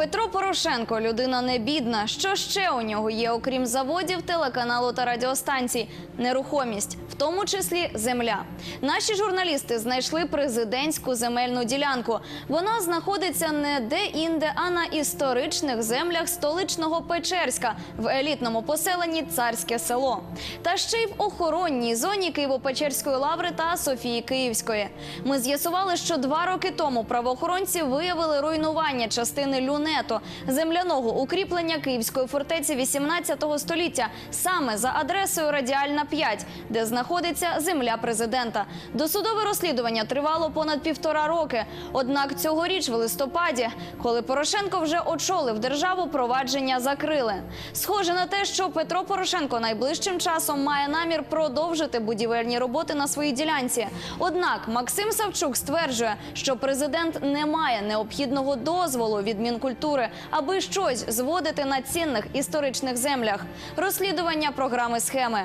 Петро Порошенко людина не бідна. Що ще у нього є, окрім заводів, телеканалу та радіостанцій? Нерухомість, в тому числі земля. Наші журналісти знайшли президентську земельну ділянку. Вона знаходиться не де-інде, а на історичних землях столичного Печерська в елітному поселенні Царське село. Та ще й в охоронній зоні Києво-Печерської лаври та Софії Київської. Ми з'ясували, що два роки тому правоохоронці виявили руйнування частини люнету земляного укріплення Київської фортеці 18 століття, саме за адресою Радіальна 5, де знаходиться земля президента. Досудове розслідування тривало понад півтора роки. Однак цьогоріч, в листопаді, коли Порошенко вже очолив державу, провадження закрили. Схоже на те, що Петро Порошенко найближчим часом має намір продовжити будівельні роботи на своїй ділянці. Однак Максим Савчук стверджує, що президент не має необхідного дозволу від Мінкультури, аби щось зводити на цінних історичних землях. Розслідування програми схеми.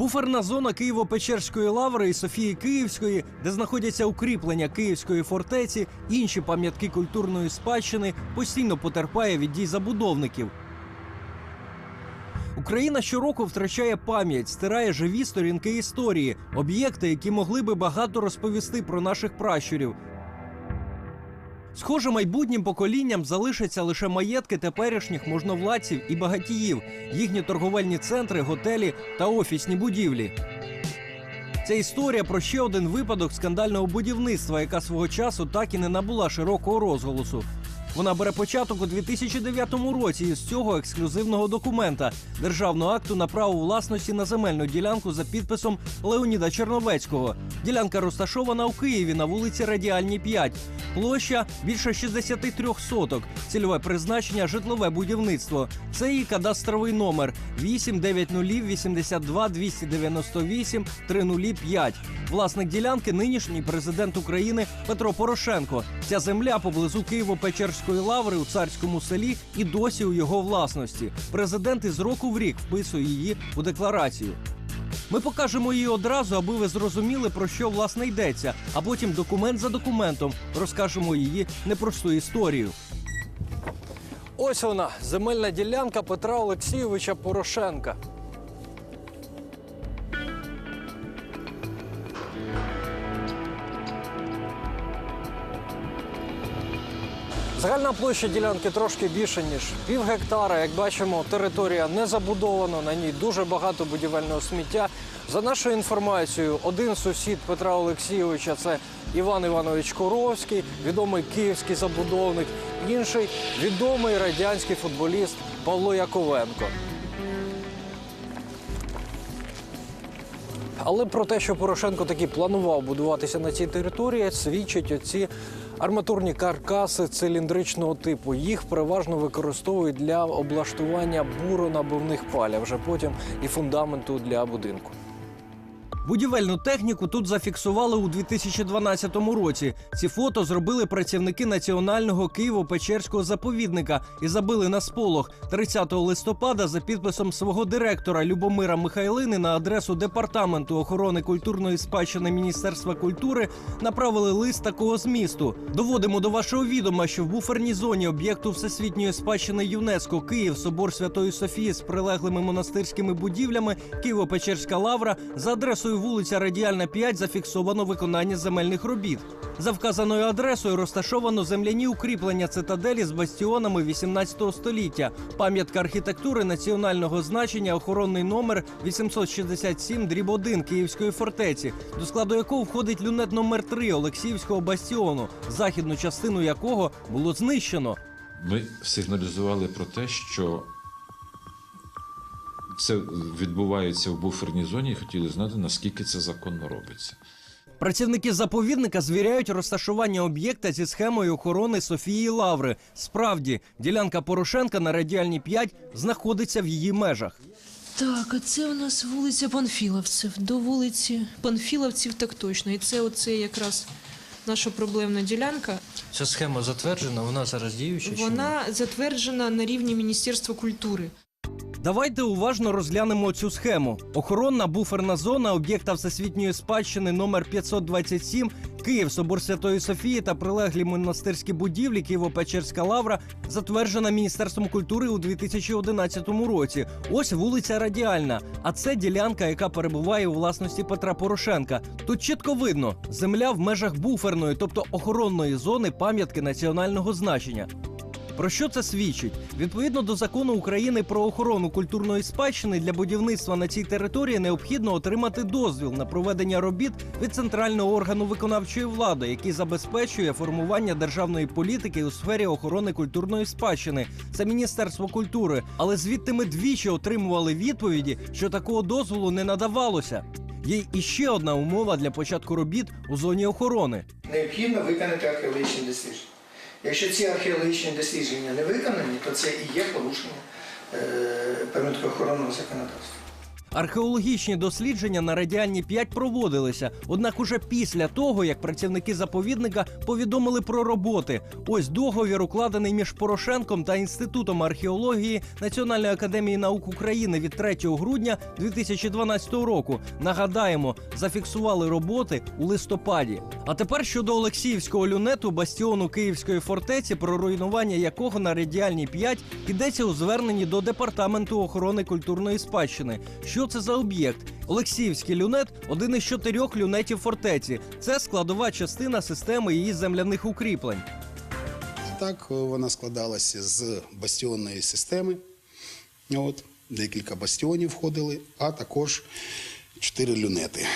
Буферна зона Києво-Печерської лаври і Софії Київської, де знаходяться укріплення Київської фортеці, інші пам'ятки культурної спадщини, постійно потерпає від дій забудовників. Україна щороку втрачає пам'ять, стирає живі сторінки історії, об'єкти, які могли би багато розповісти про наших пращурів. Схоже, майбутнім поколінням залишаться лише маєтки теперішніх можновладців і багатіїв, їхні торговельні центри, готелі та офісні будівлі. Це історія про ще один випадок скандального будівництва, яка свого часу так і не набула широкого розголосу. Вона бере початок у 2009 році із цього ексклюзивного документа державного акту на право власності на земельну ділянку за підписом Леоніда Черновецького. Ділянка розташована у Києві на вулиці Радіальній 5. Площа більше 63 соток. Цільове призначення житлове будівництво. Це її кадастровий номер 890 82 298 305. Власник ділянки нині президент України Петро Порошенко. Ця земля поблизу Києво-Печерської лаври у царському селі і досі у його власності. Президент із року в рік вписує її у декларацію. Ми покажемо її одразу, аби ви зрозуміли, про що власне йдеться, а потім документ за документом розкажемо її непросту історію. Ось вона земельна ділянка Петра Олексійовича Порошенка. Загальна площа ділянки трошки більше, ніж пів гектара. Як бачимо, територія не забудована, на ній дуже багато будівельного сміття. За нашою інформацією, один сусід Петра Олексійовича це Іван Іванович Коровський, відомий київський забудовник, інший відомий радянський футболіст Павло Яковенко. Але про те, що Порошенко таки планував будуватися на цій території, свідчать оці арматурні каркаси циліндричного типу. Їх переважно використовують для облаштування буронабивних паль, а вже потім і фундаменту для будинку. Будівельну техніку тут зафіксували у 2012 році. Ці фото зробили працівники національного Києво-Печерського заповідника і забили на сполох 30 листопада за підписом свого директора Любомира Михайлини на адресу департаменту охорони культурної спадщини Міністерства культури направили лист такого змісту. Доводимо до вашого відома, що в буферній зоні об'єкту всесвітньої спадщини ЮНЕСКО Київ, собор Святої Софії з прилеглими монастирськими будівлями, Києво-Печерська лавра за адресою вулиця Радіальна 5 зафіксовано виконання земельних робіт. За вказаною адресою розташовано земляні укріплення цитаделі з бастіонами 18 століття, пам'ятка архітектури національного значення, охоронний номер 867 дріб 1 Київської фортеці, до складу якого входить люнет номер 3 Олексіївського бастіону, західну частину якого було знищено. Ми сигналізували про те, що це відбувається в буферній зоні і хотіли знати, наскільки це законно робиться. Працівники заповідника звіряють розташування об'єкта зі схемою охорони Софії Лаври. Справді, ділянка Порошенка на радіальній 5 знаходиться в її межах. Так, а це у нас вулиця Панфіловців. До вулиці Панфіловців так точно. І це оце якраз наша проблемна ділянка. Ця схема затверджена, вона зараз діюча. Вона затверджена на рівні Міністерства культури. Давайте уважно розглянемо цю схему. Охоронна буферна зона об'єкта всесвітньої спадщини номер 527 Київ, Собор Святої Софії та прилеглі монастирські будівлі Києво-Печерська лавра затверджена Міністерством культури у 2011 році. Ось вулиця Радіальна. А це ділянка, яка перебуває у власності Петра Порошенка. Тут чітко видно, земля в межах буферної, тобто охоронної зони пам'ятки національного значення. Про що це свідчить? Відповідно до закону України про охорону культурної спадщини для будівництва на цій території необхідно отримати дозвіл на проведення робіт від центрального органу виконавчої влади, який забезпечує формування державної політики у сфері охорони культурної спадщини. Це Міністерство культури. Але звідти ми двічі отримували відповіді, що такого дозволу не надавалося. Є іще одна умова для початку робіт у зоні охорони. необхідно виконати археологічні дослідження. Якщо ці археологічні дослідження не виконані, то це і є порушення е, пам'яткоохоронного законодавства. Археологічні дослідження на радіальні 5 проводилися, однак уже після того, як працівники заповідника повідомили про роботи. Ось договір укладений між Порошенком та інститутом археології Національної академії наук України від 3 грудня 2012 року. Нагадаємо, зафіксували роботи у листопаді. А тепер щодо Олексіївського люнету бастіону Київської фортеці, про руйнування якого на радіальній 5 йдеться у зверненні до департаменту охорони культурної спадщини. Що це за об'єкт? Олексіївський люнет один із чотирьох люнетів фортеці. Це складова частина системи її земляних укріплень. Так, е, вона складалася з бастіонної системи. От, декілька бастіонів входили, а також чотири люнети.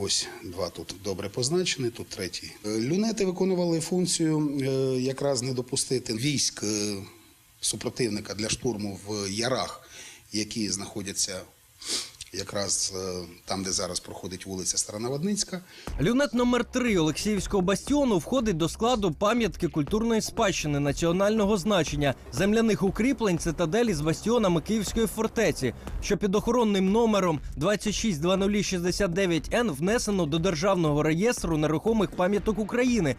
Ось два тут добре позначені, тут третій. Е, Люнети виконували функцію е, якраз не допустити військ супротивника для штурму в ярах, які знаходяться якраз е, там, де зараз проходить вулиця Старонаводницька. Люнет номер 3 Олексіївського бастіону входить до складу пам'ятки культурної спадщини національного значення земляних укріплень цитаделі з бастіонами Київської фортеці, що під охоронним номером 260069Н внесено до державного реєстру нерухомих пам'яток України.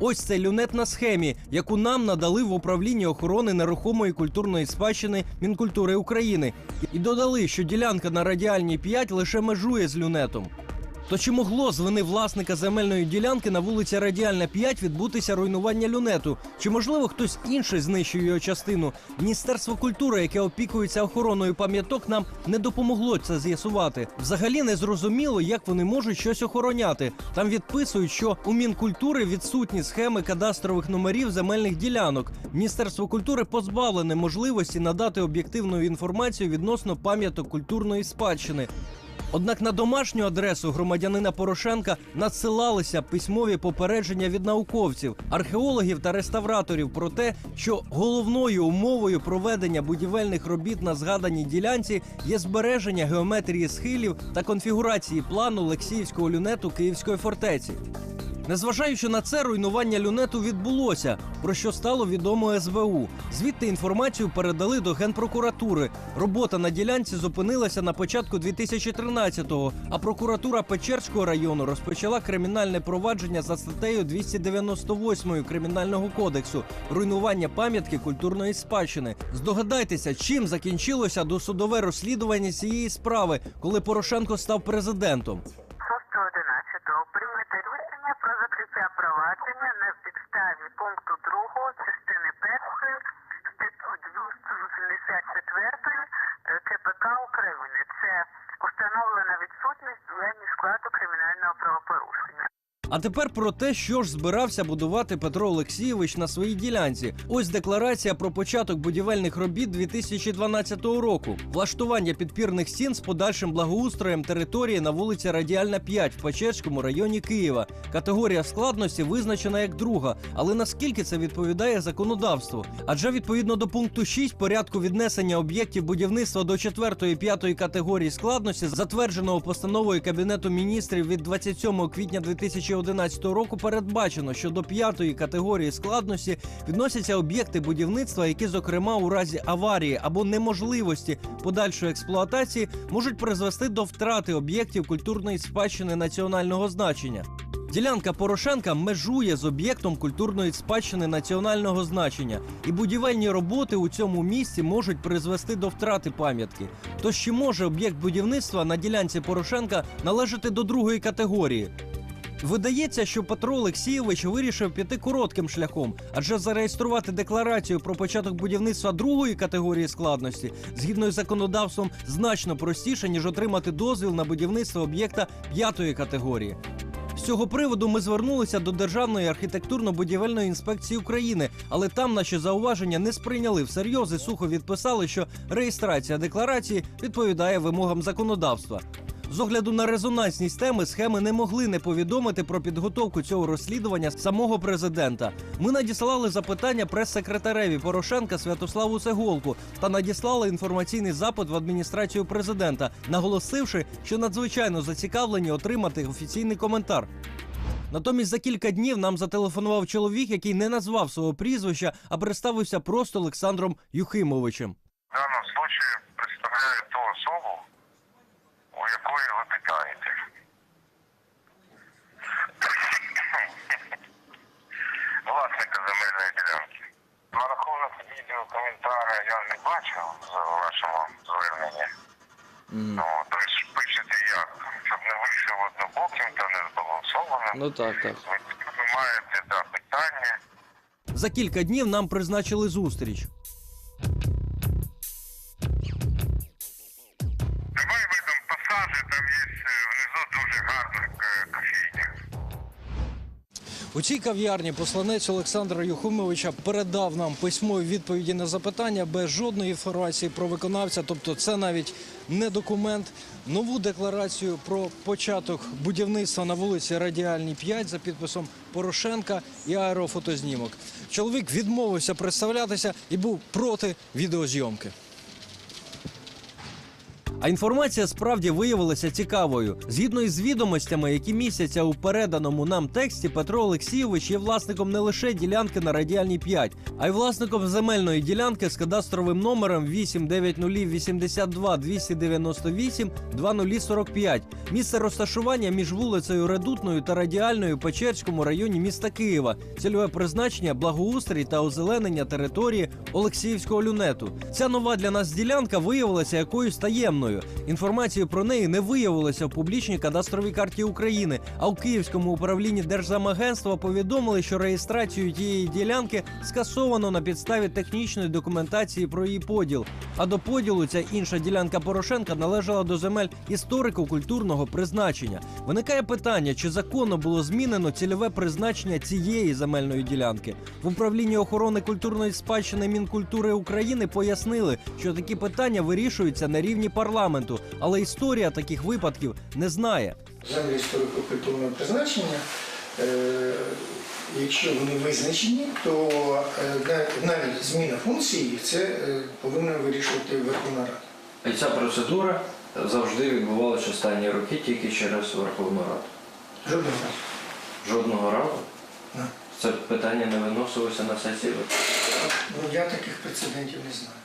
Ось цей люнет на схемі, яку нам надали в управлінні охорони нерухомої культурної спадщини Мінкультури України, і додали, що ділянка на радіальній 5 лише межує з люнетом. То чи могло з вини власника земельної ділянки на вулиці Радіальна 5 відбутися руйнування люнету? Чи можливо хтось інший знищив його частину? Міністерство культури, яке опікується охороною пам'яток, нам не допомогло це з'ясувати. Взагалі не зрозуміло, як вони можуть щось охороняти. Там відписують, що у Мінкультури відсутні схеми кадастрових номерів земельних ділянок. Міністерство культури позбавлене можливості надати об'єктивну інформацію відносно пам'яток культурної спадщини. Однак на домашню адресу громадянина Порошенка надсилалися письмові попередження від науковців, археологів та реставраторів про те, що головною умовою проведення будівельних робіт на згаданій ділянці є збереження геометрії схилів та конфігурації плану Лексіївського люнету Київської фортеці. Незважаючи на це, руйнування люнету відбулося, про що стало відомо СБУ. Звідти інформацію передали до генпрокуратури. Робота на ділянці зупинилася на початку 2013-го, а прокуратура Печерського району розпочала кримінальне провадження за статтею 298 кримінального кодексу руйнування пам'ятки культурної спадщини. Здогадайтеся, чим закінчилося досудове розслідування цієї справи, коли Порошенко став президентом. Провадження на підставі пункту 2 частини 1 статті 284 КПК України. Це установлена відсутність в складу кримінального правопорушення. А тепер про те, що ж збирався будувати Петро Олексійович на своїй ділянці. Ось декларація про початок будівельних робіт 2012 року. Влаштування підпірних стін з подальшим благоустроєм території на вулиці Радіальна 5 в Печерському районі Києва. Категорія складності визначена як друга. Але наскільки це відповідає законодавству? Адже відповідно до пункту 6 порядку віднесення об'єктів будівництва до 4 і 5 категорії складності, затвердженого постановою Кабінету міністрів від 27 квітня 2011 року, передбачено, що до п'ятої категорії складності відносяться об'єкти будівництва, які, зокрема, у разі аварії або неможливості подальшої експлуатації можуть призвести до втрати об'єктів культурної спадщини національного значення. Ділянка Порошенка межує з об'єктом культурної спадщини національного значення, і будівельні роботи у цьому місці можуть призвести до втрати пам'ятки. Тож чи може об'єкт будівництва на ділянці Порошенка належати до другої категорії? Видається, що Петро Олексійович вирішив піти коротким шляхом, адже зареєструвати декларацію про початок будівництва другої категорії складності згідно із законодавством значно простіше, ніж отримати дозвіл на будівництво об'єкта п'ятої категорії. З цього приводу ми звернулися до Державної архітектурно-будівельної інспекції України, але там наші зауваження не сприйняли всерйоз і сухо відписали, що реєстрація декларації відповідає вимогам законодавства. З огляду на резонансність теми схеми не могли не повідомити про підготовку цього розслідування самого президента. Ми надіслали запитання прес-секретареві Порошенка Святославу Сеголку та надіслали інформаційний запит в адміністрацію президента, наголосивши, що надзвичайно зацікавлені отримати офіційний коментар. Натомість за кілька днів нам зателефонував чоловік, який не назвав свого прізвища, а представився просто Олександром Юхимовичем. В данном случае представляю ту особу, у якої ви питаєте. Власника земельної ділянки. На рахунок відео коментаря я не бачив в вашому зверненні. Ну, тобто пишете як, щоб не вийшов однобоким та не збалансованим. Ну так, так. Ви, ви маєте да, питання. За кілька днів нам призначили зустріч. Цій кав'ярні посланець Олександра Юхимовича передав нам письмові відповіді на запитання без жодної інформації про виконавця. Тобто, це навіть не документ. Нову декларацію про початок будівництва на вулиці Радіальній 5 за підписом Порошенка і аерофотознімок. Чоловік відмовився представлятися і був проти відеозйомки. А інформація справді виявилася цікавою. Згідно із відомостями, які містяться у переданому нам тексті, Петро Олексійович є власником не лише ділянки на радіальній 5, а й власником земельної ділянки з кадастровим номером 89082 298 2045. Місце розташування між вулицею Редутною та Радіальною Печерському районі міста Києва. Цільове призначення благоустрій та озеленення території Олексіївського люнету. Ця нова для нас ділянка виявилася якоюсь таємною. Інформації про неї не виявилося в публічній кадастровій карті України. А у Київському управлінні Держзамагентства повідомили, що реєстрацію тієї ділянки скасовано на підставі технічної документації про її поділ. А до поділу ця інша ділянка Порошенка належала до земель історико-культурного призначення. Виникає питання, чи законно було змінено цільове призначення цієї земельної ділянки. В управлінні охорони культурної спадщини Мінкультури України пояснили, що такі питання вирішуються на рівні парламенту, але історія таких випадків не знає. Землі історико-культурного призначення, е, якщо вони визначені, то е, навіть зміна функції це е, повинна вирішувати Верховна Рада. І ця процедура завжди відбувалася останні роки тільки через Верховну Раду. Жодного разу. Жодного разу це питання не виносилося на сесії. Ну, я таких прецедентів не знаю.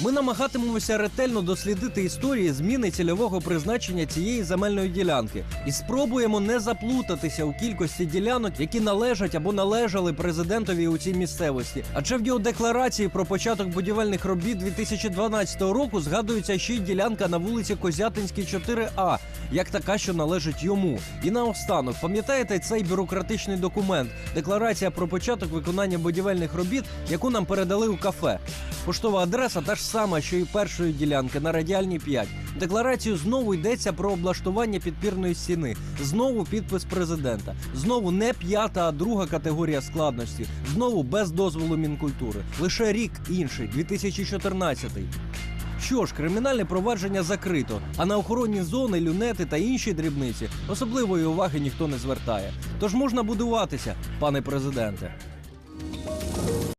Ми намагатимемося ретельно дослідити історії зміни цільового призначення цієї земельної ділянки і спробуємо не заплутатися у кількості ділянок, які належать або належали президентові у цій місцевості. Адже в його декларації про початок будівельних робіт 2012 року згадується ще й ділянка на вулиці Козятинській 4А, як така, що належить йому. І наостанок, пам'ятаєте цей бюрократичний документ декларація про початок виконання будівельних робіт, яку нам передали у кафе. Поштова адреса та ж сама, що і першої ділянки на радіальній 5. В декларацію знову йдеться про облаштування підпірної стіни. Знову підпис президента. Знову не п'ята, а друга категорія складності. Знову без дозволу мінкультури. Лише рік інший, 2014. Що ж, кримінальне провадження закрито, а на охоронні зони, люнети та інші дрібниці особливої уваги ніхто не звертає. Тож можна будуватися, пане президенте.